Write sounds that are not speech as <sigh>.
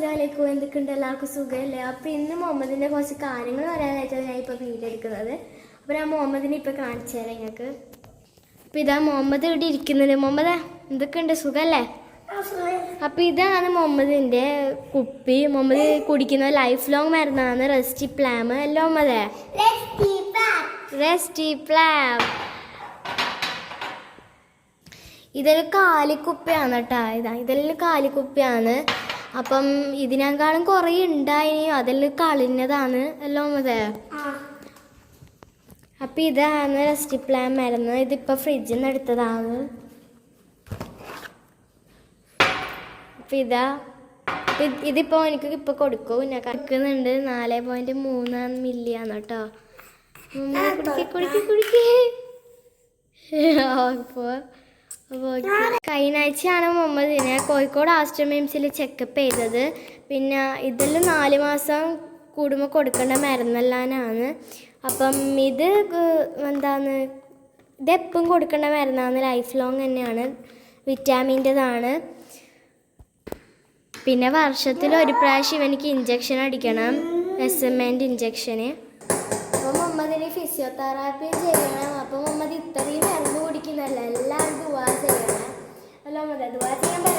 അസ്സലാമലൈക്കും. എന്തൊക്കെയുണ്ട്? എല്ലാവർക്കും സുഖമല്ലേ? അപ്പോൾ ഇന്ന് മുഹമ്മദിന്റെ കുറച്ച് കാര്യങ്ങൾ പറയാനായിട്ടാണ് ഞാൻ ഇപ്പോൾ വീഡിയോ എടുക്കുന്നത്. അപ്പോൾ ഞാൻ മുഹമ്മദിനെ ഇപ്പോൾ കാണിച്ചു തരാം നിങ്ങൾക്ക്. അപ്പോൾ ഇതാ മുഹമ്മദ് ഇവിടെ ഇരിക്കുന്നത് മുഹമ്മദ് എന്തൊക്കെയുണ്ട്? സുഖമല്ലേ? അപ്പോൾ ഇതാണ് മുഹമ്മദിന്റെ കുപ്പി. മുഹമ്മദ് കുടിക്കുന്ന ലൈഫ് ലോങ് മരുന്നാണ്. റെസ്റ്റി പ്ലാം അല്ലേ മുഹമ്മദേ? റെസ്റ്റി പ്ലാം ഇതൊരു കാലിക്കുപ്പിയാണ് കേട്ടോ. ഇതാ ഇതെല്ലാം കാലിക്കുപ്പിയാണ്. അപ്പം ഇതിനേക്കാളും കുറേ ഉണ്ടായിനി. അതിൽ കളിഞ്ഞതാണ് അല്ലോ അതെ അപ്പം ഇതാണ് റെസ്റ്റ് പ്ലാൻ മരുന്ന്. ഇതിപ്പോൾ ഫ്രിഡ്ജിൽ നിന്ന് എടുത്തതാണ്. അപ്പം ഇതാ. ഇത് ഇതിപ്പോൾ എനിക്ക് ഇപ്പോൾ കൊടുക്കും. ഞാൻ കറക്കുന്നുണ്ട് നാല് പോയിന്റ് മൂന്ന് മില്ലിയാണ് കേട്ടോ കുടിക്കേ കുടിക്കേ കുടിക്കേ. ഓ <laughs> അപ്പോൾ കഴിഞ്ഞ ആഴ്ചയാണ് മുഹമ്മദിനെ കോഴിക്കോട് ആസ്റ്റമിംസിൽ ചെക്കപ്പ് ചെയ്തത്. പിന്നെ ഇതിൽ നാല് മാസം കൂടുമ്പോൾ കൊടുക്കേണ്ട മരുന്നെല്ലാനാണ്. അപ്പം ഇത് എന്താണ് ഇതെപ്പം കൊടുക്കേണ്ട മരുന്നാണ്. ലൈഫ് ലോങ് തന്നെയാണ്. വിറ്റാമിന്റെതാണ് പിന്നെ വർഷത്തിൽ ഒരു പ്രാവശ്യം ഇവനിക്ക് ഇഞ്ചക്ഷൻ അടിക്കണം. എസ് എം എന്റെ ഇഞ്ചക്ഷന് അപ്പോൾ മുഹമ്മദിന് ഫിസിയോതെറാപ്പി ചെയ്യണം. അപ്പം മുഹമ്മദ് ഇത്രയും മരുന്ന് കുടിക്കുന്നല്ല എല്ലാവരും ദുവാ ചെയ്യാൻ